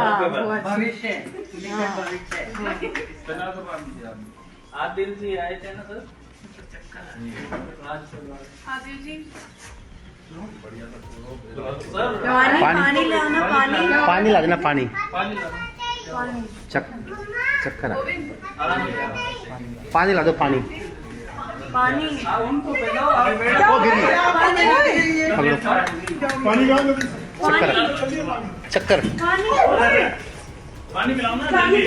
हाँ, भविष्य आदिल जी आए थे ना सर? जी पानी लाना पानी पानी। ला पानी। पानी। चक्कर पानी ला दो पानी। पानी। पानी। पानी पानी पिलाओ ना जल्दी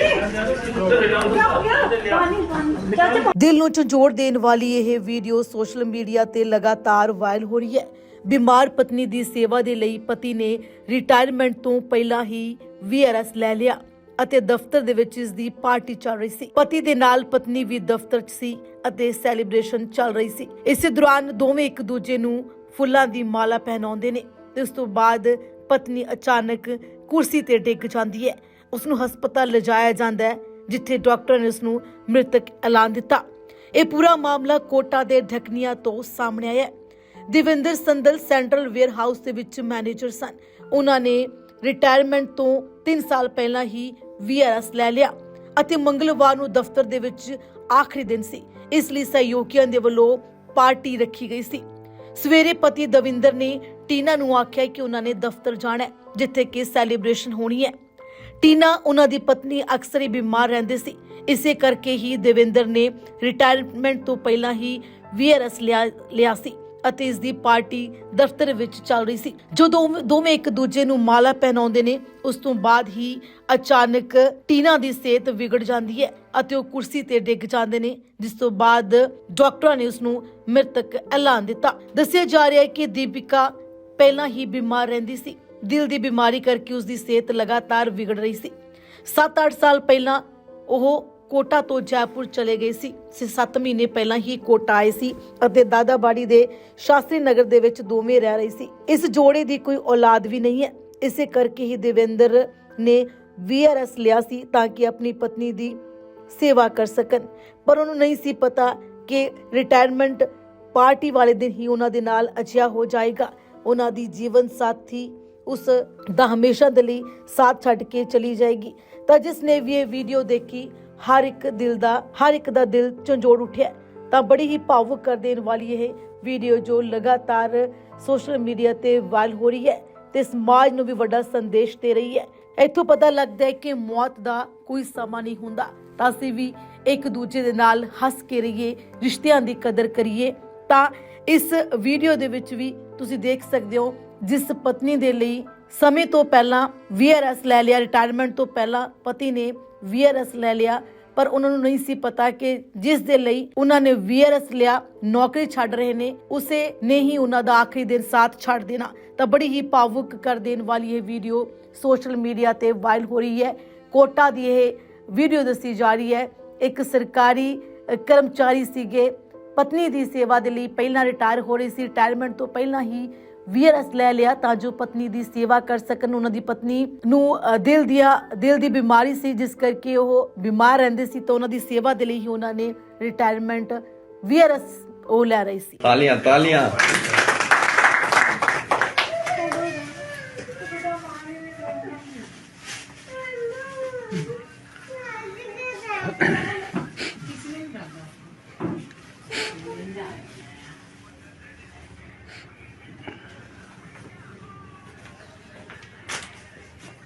ਦਿਲ ਨੂੰ ਝੰਜੋੜ ਦੇਣ ਵਾਲੀ ਇਹ ਵੀਡੀਓ ਸੋਸ਼ਲ ਮੀਡੀਆ ਤੇ ਲਗਾਤਾਰ ਵਾਇਰਲ ਹੋ ਰਹੀ ਹੈ ਬਿਮਾਰ ਪਤਨੀ ਦੀ ਸੇਵਾ ਦੇ ਲਈ ਪਤੀ ਨੇ ਰਿਟਾਇਰਮੈਂਟ ਤੋਂ ਪਹਿਲਾਂ ਹੀ ਵੀਆਰਐਸ ਲੈ ਲਿਆ ਅਤੇ ਦਫ਼ਤਰ ਦੇ ਵਿੱਚ ਇਸ ਦੀ ਪਾਰਟੀ ਚੱਲ ਰਹੀ ਸੀ ਪਤੀ ਦੇ ਨਾਲ ਪਤਨੀ ਵੀ ਦਫ਼ਤਰ 'ਚ ਸੀ ਅਤੇ ਸੈਲੀਬ੍ਰੇਸ਼ਨ ਚੱਲ ਰਹੀ ਸੀ ਇਸੇ ਦੌਰਾਨ ਦੋਵੇਂ ਇੱਕ ਦੂਜੇ ਨੂੰ ਫੁੱਲਾਂ ਦੀ ਮਾਲਾ ਪਹਿਨਾਉਂਦੇ ਨੇ ਤੇ ਉਸ ਤੋਂ ਬਾਅਦ ਪਤਨੀ ਅਚਾਨਕ ਕੁਰਸੀ ਤੇ ਡਿੱਗ ਜਾਂਦੀ ਹੈ। ਉਸ ਨੂੰ ਹਸਪਤਾਲ ਲਿਜਾਇਆ ਜਾਂਦਾ ਹੈ, ਜਿੱਥੇ ਡਾਕਟਰ ਨੇ ਉਸ ਨੂੰ ਮ੍ਰਿਤਕ ਐਲਾਨ ਦਿੱਤਾ। ਇਹ ਪੂਰਾ ਮਾਮਲਾ ਕੋਟਾ ਦੇ ਢਕਨੀਆਂ ਤੋਂ ਸਾਹਮਣੇ ਆਇਆ ਹੈ। Divinder Sandal central wear house ਦੇ ਵਿੱਚ ਮੈਨੇਜਰ ਸਨ। ਉਹਨਾਂ ਨੇ ਰਿਟਾਇਰਮੈਂਟ ਤੋਂ 3 ਸਾਲ ਪਹਿਲਾਂ ਹੀ ਵੀਆਰਐਸ ਲੈ ਲਿਆ ਅਤੇ ਮੰਗਲਵਾਰ ਨੂੰ ਦਫ਼ਤਰ ਦੇ ਵਿੱਚ ਆਖਰੀ ਦਿਨ ਸੀ। ਇਸ ਲਈ ਸਹਿਯੋਗੀਆਂ ਦੇ ਵੱਲੋਂ ਪਾਰਟੀ ਰੱਖੀ ਗਈ ਸੀ। ਸਵੇਰੇ ਪਤੀ ਦਵਿੰਦਰ ਨੇ ਟੀਨਾ ਨੂੰ ਆਖਿਆ ਕਿ ਉਹਨਾਂ ਨੇ ਦਫ਼ਤਰ ਜਾਣਾ ਹੈ, ਜਿੱਥੇ ਕਿ ਸੈਲੀਬ੍ਰੇਸ਼ਨ ਹੋਣੀ ਹੈ। ਟੀਨਾ ਉਹਨਾਂ ਦੀ ਪਤਨੀ ਅਕਸਰ ਹੀ ਬਿਮਾਰ ਰਹਿੰਦੇ ਸੀ। ਇਸੇ ਕਰਕੇ ਹੀ ਦਵਿੰਦਰ ਨੇ ਰਿਟਾਇਰਮੈਂਟ ਤੋਂ ਪਹਿਲਾਂ ਹੀ ਵੀਆਰਐਸ ਲਿਆ ਲਿਆ ਸੀ। ਅਤੇ ਇਸ ਦੀ ਪਾਰਟੀ ਦਫ਼ਤਰ ਵਿੱਚ ਚੱਲ ਰਹੀ ਸੀ। ਜਦੋਂ ਦੋਵੇਂ ਇੱਕ ਦੂਜੇ ਨੂੰ ਮਾਲਾ ਪਹਿਨਾਉਂਦੇ ਨੇ, ਉਸ ਤੋਂ ਬਾਅਦ ਹੀ ਅਚਾਨਕ ਟੀਨਾ ਦੀ ਸਿਹਤ ਵਿਗੜ ਜਾਂਦੀ ਹੈ ਅਤੇ ਉਹ ਕੁਰਸੀ ਤੇ ਡਿੱਗ ਜਾਂਦੇ ਨੇ, ਜਿਸ ਤੋਂ ਬਾਅਦ ਡਾਕਟਰਾਂ ਨੇ ਉਸ ਨੂੰ ਮ੍ਰਿਤਕ ਐਲਾਨ ਦਿੱਤਾ। ਦੱਸਿਆ ਜਾ ਰਿਹਾ ਹੈ ਕਿ ਦੀਪਿਕਾ ਪਹਿਲਾਂ ਹੀ ਬਿਮਾਰ ਰਹਿੰਦੀ ਸੀ। ਦਿਲ ਦੀ ਬਿਮਾਰੀ ਕਰਕੇ ਉਸ ਦੀ ਸਿਹਤ ਲਗਾਤਾਰ ਵਿਗੜ ਰਹੀ ਸੀ। 7-8 ਸਾਲ ਪਹਿਲਾਂ ਉਹ ਕੋਟਾ ਤੋਂ ਜੈਪੁਰ ਚਲੇ ਗਏ ਸੀ 7 ਮਹੀਨੇ ਪਹਿਲਾਂ ਹੀ ਕੋਟਾ ਆਏ ਸੀ ਅਤੇ ਦਾਦਾਬਾੜੀ ਦੇ ਸ਼ਾਸਤਰੀ ਨਗਰ ਦੇ ਵਿੱਚ ਦੋਵੇਂ ਰਹਿ ਰਹੇ ਸੀ ਇਸ ਜੋੜੇ ਦੀ ਕੋਈ ਔਲਾਦ ਵੀ ਨਹੀਂ ਹੈ ਇਸੇ ਕਰਕੇ ਹੀ ਦੇਵਿੰਦਰ ਨੇ ਵੀਆਰਐਸ ਲਿਆ ਸੀ ਤਾਂ ਕਿ ਆਪਣੀ ਪਤਨੀ ਦੀ ਸੇਵਾ ਕਰ ਸਕਣ ਪਰ ਉਹਨੂੰ ਨਹੀਂ ਸੀ ਪਤਾ ਕਿ ਰਿਟਾਇਰਮੈਂਟ ਪਾਰਟੀ ਵਾਲੇ ਦਿਨ ਹੀ ਉਹਨਾਂ ਦੇ ਨਾਲ ਅਜਿਹਾ ਹੋ ਜਾਏਗਾ ਉਹਨਾਂ ਦੀ ਜੀਵਨ ਸਾਥੀ ਉਸ ਦਾ ਹਮੇਸ਼ਾ ਦੇ ਲਈ ਸਾਥ ਛੱਡ ਕੇ ਚਲੀ ਜਾਏਗੀ। ਤਾਂ ਜਿਸ ਨੇ ਵੀ ਇਹ ਵੀਡੀਓ ਦੇਖੀ, ਹਰ ਇੱਕ ਦਿਲ ਦਾ, ਹਰ ਇੱਕ ਦਾ ਦਿਲ ਝੰਜੋੜ ਉੱਠਿਆ। ਤਾਂ ਬੜੀ ਹੀ ਭਾਵੁਕ ਕਰ ਦੇਣ ਵਾਲੀ ਇਹ ਵੀਡੀਓ ਜੋ ਲਗਾਤਾਰ ਸੋਸ਼ਲ ਮੀਡੀਆ ਤੇ ਵਾਇਰਲ ਹੋ ਰਹੀ ਹੈ ਤੇ ਸਮਾਜ ਨੂੰ ਵੀ ਵੱਡਾ ਸੰਦੇਸ਼ ਦੇ ਰਹੀ ਹੈ। ਇੱਥੋਂ ਪਤਾ ਲੱਗਦਾ ਹੈ ਕਿ ਮੌਤ ਦਾ ਕੋਈ ਸਮਾਂ ਨਹੀਂ ਹੁੰਦਾ। ਤਾਂ ਅਸੀਂ ਵੀ ਇੱਕ ਦੂਜੇ ਦੇ ਨਾਲ ਹੱਸ ਕੇ ਰਹੀਏ, ਰਿਸ਼ਤਿਆਂ ਦੀ ਕਦਰ ਕਰੀਏ। ਤਾਂ ਇਸ ਵੀਡੀਓ ਦੇ ਵਿੱਚ ਵੀ ਤੁਸੀਂ ਦੇਖ ਸਕਦੇ ਹੋ ਜਿਸ ਪਤਨੀ ਦੇ ਲਈ ਸਮੇਂ ਤੋਂ ਪਹਿਲਾਂ ਵੀਆਰਐਸ ਲੈ ਲਿਆ ਰਿਟਾਇਰਮੈਂਟ ਤੋਂ ਪਹਿਲਾਂ ਪਤੀ ਨੇ ਵੀਆਰਐਸ ਲੈ ਲਿਆ, ਪਰ ਉਹਨਾਂ ਨੂੰ ਨਹੀਂ ਸੀ ਪਤਾ ਕਿ ਜਿਸ ਦੇ ਲਈ ਉਹਨਾਂ ਨੇ ਵੀਆਰਐਸ ਲਿਆ, ਨੌਕਰੀ ਛੱਡ ਰਹੇ ਨੇ, ਉਸੇ ਨੇ ਹੀ ਉਹਨਾਂ ਦਾ ਆਖਰੀ ਦਿਨ ਸਾਥ ਛੱਡ ਦੇਣਾ। ਤਾਂ ਬੜੀ ਹੀ ਭਾਵੁਕ ਕਰ ਦੇਣ ਵਾਲੀ ਇਹ ਵੀਡੀਓ ਸੋਸ਼ਲ ਮੀਡੀਆ ਤੇ ਵਾਇਰਲ ਹੋ ਰਹੀ ਹੈ। ਕੋਟਾ ਦੀ ਇਹ ਵੀਡੀਓ ਦੱਸੀ ਜਾ ਰਹੀ ਹੈ। ਇੱਕ ਸਰਕਾਰੀ ਕਰਮਚਾਰੀ ਸੀਗੇ, ਪਤਨੀ ਦੀ ਸੇਵਾ ਦੇ ਲਈ ਪਹਿਲਾਂ ਰਿਟਾਇਰ ਹੋ ਰਹੀ ਸੀ ਰਿਟਾਇਰਮੈਂਟ ਤੋਂ ਪਹਿਲਾਂ ਹੀ ਵੀਆਰਐਸ ਲੈ ਲਿਆ ਤਾਂ ਜੋ ਪਤਨੀ ਦੀ ਸੇਵਾ ਕਰ ਸਕਣ ਉਹਨਾਂ ਦੀ ਪਤਨੀ ਨੂੰ ਦਿਲ ਦੀਆਂ ਦਿਲ ਦੀ ਬਿਮਾਰੀ ਸੀ ਜਿਸ ਕਰਕੇ ਉਹ ਬਿਮਾਰ ਰਹਿੰਦੇ ਸੀ ਤਾਂ ਉਹਨਾਂ ਦੀ ਸੇਵਾ ਦੇ ਲਈ ਹੀ ਉਹਨਾਂ ਨੇ ਰਿਟਾਇਰਮੈਂਟ ਵੀਆਰਐਸ ਉਹ ਲੈ ਰਹੀ ਸੀ ਤਾਲੀਆਂ ਤਾਲੀਆਂ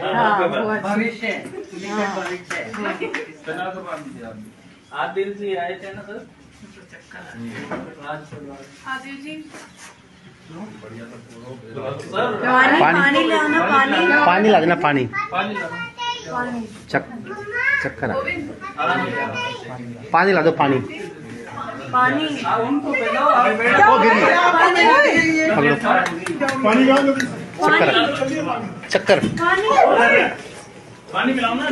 हाँ, वो अच्छी- भविष्य है लिखा भविष्य है आप दिल से आए थे ना सर सर पानी पानी- पानी ले आना पानी पानी ला देना पानी पानी ला पानी चक चक्कर आ आराम से पानी ला दो पानी पानी आप उनको पहनाओ आप बैठो वो गिर गई पकड़ो चक्कर आ- चक्कर पानी पानी पिलाओ ना